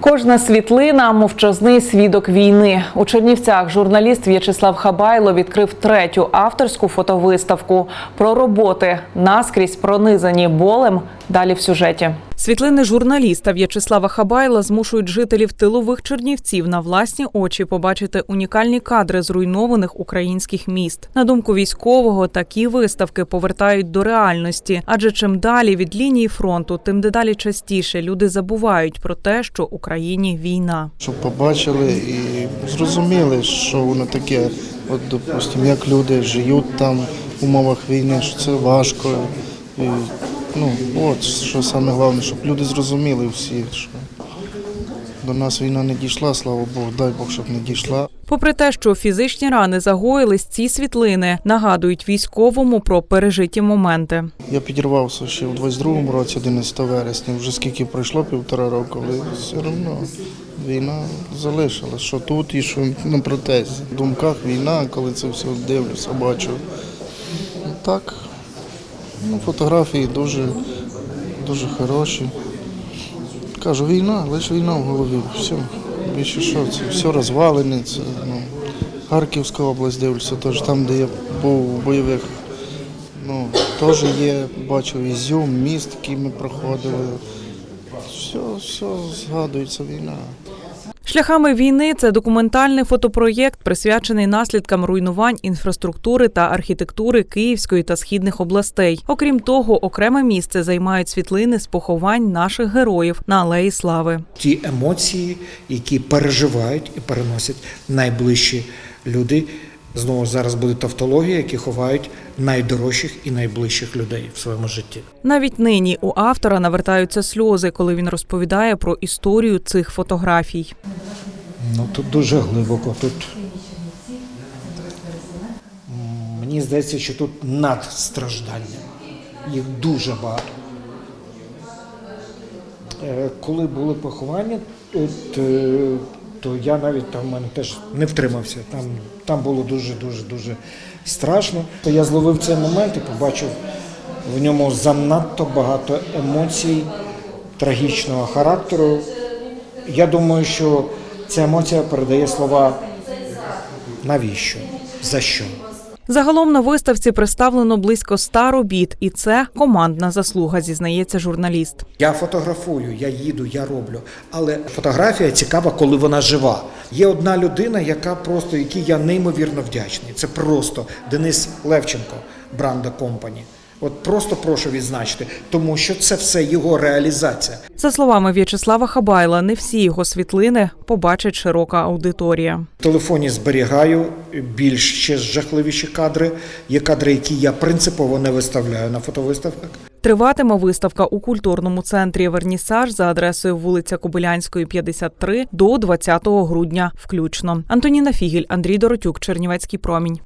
Кожна світлина мовчазний свідок війни. У Чернівцях журналіст В'ячеслав Хабайло відкрив третю авторську фотовиставку про роботи наскрізь пронизані болем. Далі в сюжеті. Світлини журналіста В'ячеслава Хабайла змушують жителів тилових Чернівців на власні очі побачити унікальні кадри зруйнованих українських міст. На думку військового, такі виставки повертають до реальності, адже чим далі від лінії фронту, тим дедалі частіше люди забувають про те, що Україні війна. щоб побачили і зрозуміли, що воно таке. От, допустим, як люди живуть там в умовах війни, що це важко. Ну, от що саме головне, щоб люди зрозуміли всі, що до нас війна не дійшла, слава Богу, дай Бог, щоб не дійшла. Попри те, що фізичні рани загоїлись, ці світлини нагадують військовому про пережиті моменти. Я підірвався ще в 22-му році, 11 вересня, вже скільки пройшло півтора року, але все одно війна залишилась, що тут і що на протезі. В думках війна, коли це все дивлюся, бачу. Так, ну, фотографії дуже, дуже хороші. Кажу, війна, лише війна в голові. Все. Більше що, це все розвалене. Це, ну, Харківська область дивлюся, теж там, де я був у бойових. Ну, теж є, бачив Ізюм, міст, який ми проходили. Все, все згадується війна. Шляхами війни це документальний фотопроєкт, присвячений наслідкам руйнувань інфраструктури та архітектури Київської та східних областей. Окрім того, окреме місце займають світлини з поховань наших героїв на Алеї Слави. ті емоції, які переживають і переносять найближчі люди. Знову зараз буде тавтологія, які ховають найдорожчих і найближчих людей в своєму житті. Навіть нині у автора навертаються сльози, коли він розповідає про історію цих фотографій. Ну тут дуже глибоко. Тут мені здається, що тут надстраждання. Їх дуже багато. Е, Коли були поховання, от, е, то я навіть там в мене теж не втримався. Там, там було дуже дуже дуже страшно. То я зловив цей момент і побачив в ньому занадто багато емоцій трагічного характеру. Я думаю, що ця емоція передає слова навіщо? За що? Загалом на виставці представлено близько ста робіт, і це командна заслуга, зізнається журналіст. Я фотографую, я їду, я роблю. Але фотографія цікава, коли вона жива. Є одна людина, яка просто якій я неймовірно вдячний. Це просто Денис Левченко, Бранда Компані. От просто прошу відзначити, тому що це все його реалізація. За словами В'ячеслава Хабайла, не всі його світлини побачить широка аудиторія. В телефоні зберігаю більш ще жахливіші кадри. Є кадри, які я принципово не виставляю на фотовиставках. Триватиме виставка у культурному центрі Вернісаж за адресою вулиця Кобилянської, 53 до 20 грудня включно. Антоніна Фігіль, Андрій Доротюк, Чернівецький промінь.